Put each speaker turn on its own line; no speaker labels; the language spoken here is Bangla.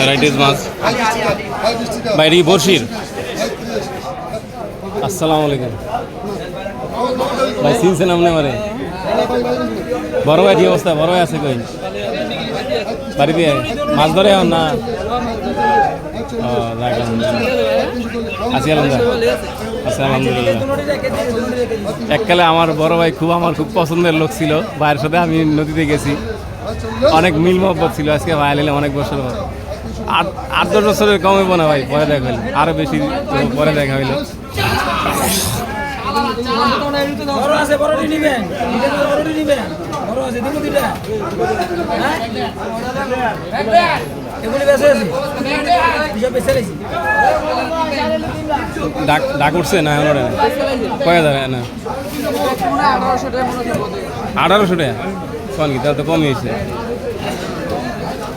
ভ্যারাইটিস মাছ বাইরে বর্ষির আসসালামু আলাইকুম ভাই চিনছেন আপনি আমারে বড় ভাই অবস্থা? বড় ভাই আছে কই? বাড়িতে মাছ ধরে এখন না? আচ্ছা এককালে আমার বড় ভাই খুব আমার খুব পছন্দের লোক ছিল। ভাইয়ের সাথে আমি নদীতে গেছি। অনেক মিল মহব্বত ছিল। আজকে ভাই অনেক বছর আট আট দশ বছরের কমে না ভাই পরে দেখা হইল। আরও বেশি পরে দেখা হইল।
হ্যাঁ?
ডাক ডাক উঠছে না ওরে কয় হাজার না? আঠারোশো টাকা কোন কি তাহলে তো কমই হয়েছে।